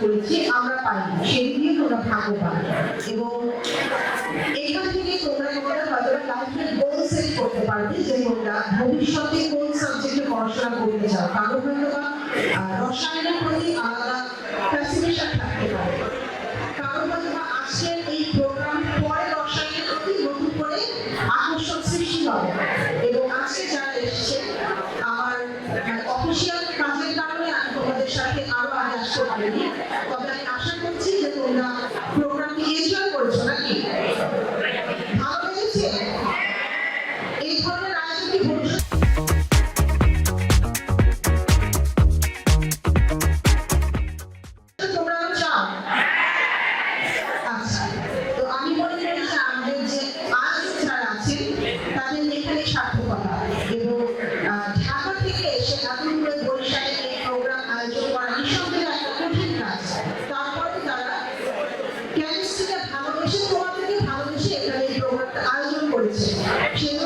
করেছি, আমরা পাই সেই দিয়ে তোমরা ভাগ্য পাবে এবং এখান থেকে তোমরা তোমাদের হয়তো লাইফের গোল সেট করতে পারবে যে তোমরা ভবিষ্যতে কোন সাবজেক্টে পড়াশোনা করতে চাও। কারণ হয়তো বা রসায়নের প্রতি আলাদা ফ্যাসিনেশন থাকতে পারে। কারণ হয়তো বা আজকের এই প্রোগ্রাম পরে রসায়নের প্রতি নতুন করে আকর্ষণ সৃষ্টি হবে। এবং আজকে যারা এসছে, আমার মানে অফিসিয়াল কাজের কারণে আমি তোমাদের সাথে আরও আগে আসতে পারিনি। তবে আমি আশা করছি যে তোমরা প্রোগ্রামটি actually